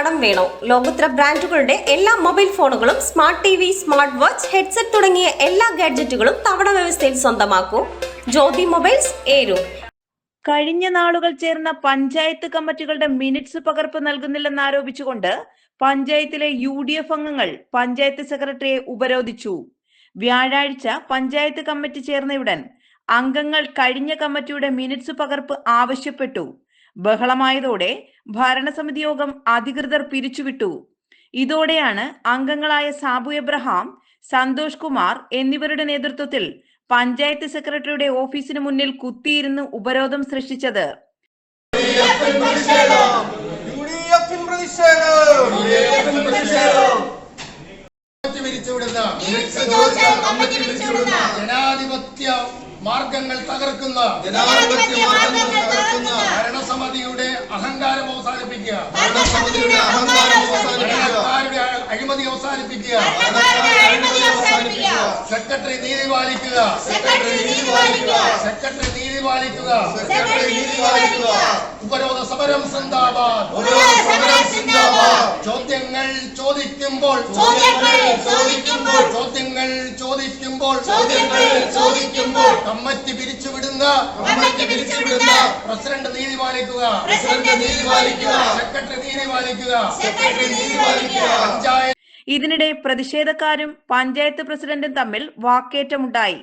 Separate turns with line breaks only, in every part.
കടം വേണോ? ലോകോത്തര ബ്രാൻഡുകളുടെ എല്ലാ മൊബൈൽ ഫോണുകളും smart T V smart watch headset തുടങ്ങിയ എല്ലാ ഗാഡ്ജറ്റുകളും തവണ വ്യവസ്ഥയിൽ സ്വന്തമാക്കൂ. ജ്യോതി മൊബൈൽസ് ഏരൂർ
കഴിഞ്ഞ നാളുകൾ ചേർന്ന പഞ്ചായത്ത് കമ്മിറ്റികളുടെ മിനിറ്റ്സ് പകർപ്പ് നൽകുന്നില്ലെന്നാരോപിച്ചുകൊണ്ട് പഞ്ചായത്തിലെ യു ഡി എഫ് അംഗങ്ങൾ പഞ്ചായത്ത് സെക്രട്ടറിയെ ഉപരോധിച്ചു. വ്യാഴാഴ്ച പഞ്ചായത്ത് കമ്മിറ്റി ചേർന്നയുടൻ അംഗങ്ങൾ കഴിഞ്ഞ കമ്മിറ്റിയുടെ മിനിറ്റ്സ് പകർപ്പ് ആവശ്യപ്പെട്ടു. ബഹളമായതോടെ ഭരണസമിതി യോഗം അധികൃതർ പിരിച്ചുവിട്ടു. ഇതോടെയാണ് അംഗങ്ങളായ സാബു എബ്രഹാം സന്തോഷ് കുമാർ എന്നിവരുടെ നേതൃത്വത്തിൽ പഞ്ചായത്ത് സെക്രട്ടറിയുടെ ഓഫീസിന് മുന്നിൽ കുത്തിയിരുന്ന് ഉപരോധം സൃഷ്ടിച്ചത്.
ജനാധിപത്യ മാർഗങ്ങൾ തകർക്കുന്ന
ജനാധിപത്യ മാർഗങ്ങൾ തകർക്കുന്ന
ഭരണസമിതിയുടെ അഹങ്കാരം അവസാനിപ്പിക്കുക.
ഭരണസമിതിയുടെ അഹങ്കാരം അവസാനിപ്പിക്കുക.
അഴിമതി അവസാനിപ്പിക്കുക. സെക്രട്ടറി നീതി പാലിക്കുക
സെക്രട്ടറി നീതി പാലിക്കുക.
സെക്രട്ടറി നീതി പാലിക്കുക.
സെക്രട്ടറി നീതി പാലിക്കുക
ഉപരോധ സമരം സിന്ദാബാദ്. ചോദ്യങ്ങൾ ചോദിക്കുമ്പോൾ.
ചോദ്യങ്ങൾ ചോദിക്കുമ്പോൾ.
ചോദ്യങ്ങൾ ചോദിക്കുമ്പോൾ.
ചോദ്യങ്ങൾ ചോദിക്കുമ്പോൾ.
കമ്മിറ്റി പിരിച്ചുവിടുന്ന.
കമ്മിറ്റി പിരിച്ചുവിടുന്ന.
പ്രസിഡന്റ് നീതി പാലിക്കുക സെക്രട്ടറി നീതി പാലിക്കുക
സെക്രട്ടറി നീതി പാലിക്കുക
പഞ്ചായത്ത്
ഇതിനിടെ പ്രതിഷേധക്കാരും പഞ്ചായത്ത് പ്രസിഡന്റും തമ്മിൽ വാക്കേറ്റമുണ്ടായി.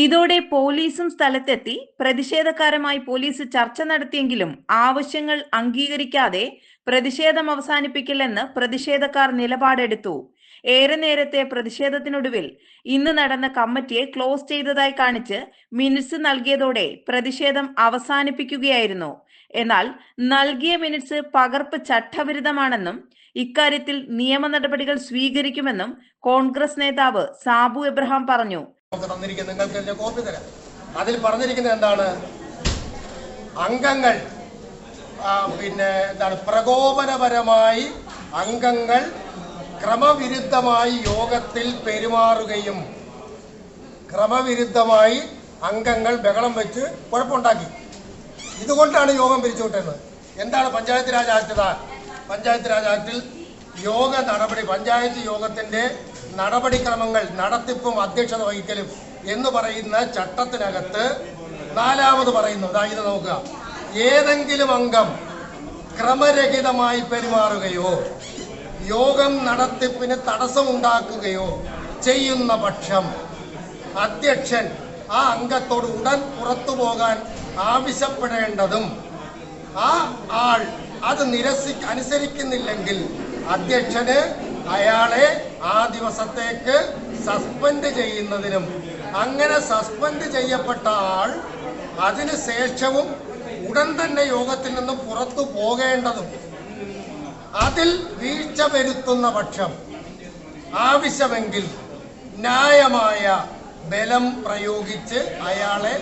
ഇതോടെ പോലീസും സ്ഥലത്തെത്തി. പ്രതിഷേധക്കാരുമായി പോലീസ് ചർച്ച നടത്തിയെങ്കിലും ആവശ്യങ്ങൾ അംഗീകരിക്കാതെ പ്രതിഷേധം അവസാനിപ്പിക്കില്ലെന്ന് പ്രതിഷേധക്കാർ നിലപാടെടുത്തു. ഏറെ നേരത്തെ പ്രതിഷേധത്തിനൊടുവിൽ ഇന്ന് നടന്ന കമ്മിറ്റിയെ ക്ലോസ് ചെയ്തതായി കാണിച്ച് മിനിറ്റ്സ് നൽകിയതോടെ പ്രതിഷേധം അവസാനിപ്പിക്കുകയായിരുന്നു. എന്നാൽ നൽകിയ മിനിറ്റ്സ് പകർപ്പ് ചട്ടവിരുദ്ധമാണെന്നും ഇക്കാര്യത്തിൽ നിയമ നടപടികൾ സ്വീകരിക്കുമെന്നും കോൺഗ്രസ് നേതാവ് സാബു എബ്രഹാം പറഞ്ഞു.
തന്നിരിക്കുന്ന നിങ്ങൾക്ക് എന്റെ കോപ്പി തരാം. അതിൽ പറഞ്ഞിരിക്കുന്നത് എന്താണ്? അംഗങ്ങൾ പിന്നെ എന്താണ്? പ്രകോപനപരമായി അംഗങ്ങൾ ക്രമവിരുദ്ധമായി യോഗത്തിൽ പെരുമാറുകയും ക്രമവിരുദ്ധമായി അംഗങ്ങൾ ബഹളം വെച്ച് കുഴപ്പമുണ്ടാക്കി. ഇതുകൊണ്ടാണ് യോഗം പിരിച്ചുവിട്ടത്. എന്താണ് പഞ്ചായത്ത് രാജ് ആക്ട് പഞ്ചായത്ത് രാജ് ആക്ടിൽ യോഗ നടപടി പഞ്ചായത്ത് യോഗത്തിന്റെ നടപടിക്രമങ്ങൾ നടത്തിപ്പും അധ്യക്ഷത വഹിക്കലും എന്ന് പറയുന്ന ചട്ടത്തിനകത്ത് നാലാമത് പറയുന്നു. ഇതാ ഇത് നോക്കുക. ഏതെങ്കിലും അംഗം ക്രമരഹിതമായി പെരുമാറുകയോ യോഗം നടത്തിപ്പിന് തടസ്സമുണ്ടാക്കുകയോ ചെയ്യുന്ന പക്ഷം അധ്യക്ഷൻ ആ അംഗത്തോട് ഉടൻ പുറത്തു പോകാൻ ആവശ്യപ്പെടേണ്ടതും ആ ആൾ അത് നിരസി അനുസരിക്കുന്നില്ലെങ്കിൽ അധ്യക്ഷന് അയാളെ ആ ദിവസത്തേക്ക് സസ്പെൻഡ് ചെയ്യുന്നതിനും അങ്ങനെ സസ്പെൻഡ് ചെയ്യപ്പെട്ട ആൾ അതിനു ശേഷവും ഉടൻ തന്നെ യോഗത്തിൽ നിന്ന് പുറത്തു പോകേണ്ടതും അതിൽ വീഴ്ച വരുത്തുന്ന പക്ഷം ആവശ്യമെങ്കിൽ ന്യായമായ ബലം പ്രയോഗിച്ച് അയാളെ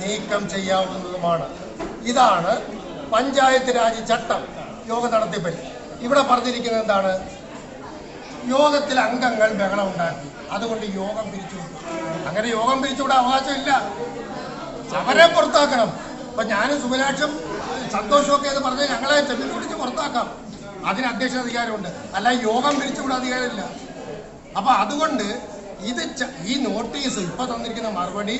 നീക്കം ചെയ്യാവുന്നതുമാണ്. ഇതാണ് പഞ്ചായത്ത് രാജ് ചട്ടം യോഗ നടത്തിപ്പിൽ. ഇവിടെ പറഞ്ഞിരിക്കുന്നത് എന്താണ്? യോഗത്തിൽ അംഗങ്ങൾ ബഹളം ഉണ്ടാക്കി. അതുകൊണ്ട് യോഗം പിരിച്ചുവിട്ടു അങ്ങനെ യോഗം പിരിച്ചുവിടാൻ അവകാശമില്ല. അവരെ പുറത്താക്കണം. അപ്പൊ ഞാനും സുബലാക്ഷും സന്തോഷമൊക്കെ എന്ന് പറഞ്ഞാൽ ഞങ്ങളെ ചെമ്മിൽ പിടിച്ച് പുറത്താക്കാം. അതിന് അധ്യക്ഷ അധികാരമുണ്ട്. അല്ല യോഗം പിരിച്ചുവിടാൻ അധികാരമില്ല. അപ്പൊ അതുകൊണ്ട് ഇത് ഈ നോട്ടീസ് ഇപ്പൊ തന്നിരിക്കുന്ന മറുപടി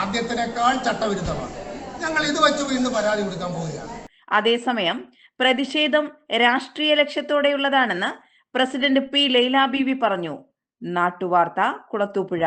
ആദ്യത്തിനേക്കാൾ ചട്ടവിരുദ്ധമാണ്. ഞങ്ങൾ ഇത് വെച്ച് വീണ്ടും പരാതി കൊടുക്കാൻ പോവുകയാണ്.
അതേസമയം പ്രതിഷേധം രാഷ്ട്രീയ ലക്ഷ്യത്തോടെയുള്ളതാണെന്ന് പ്രസിഡന്റ് പി. ലൈല ബീവി പറഞ്ഞു. നാട്ടുവാർത്ത കുളത്തൂപ്പുഴ.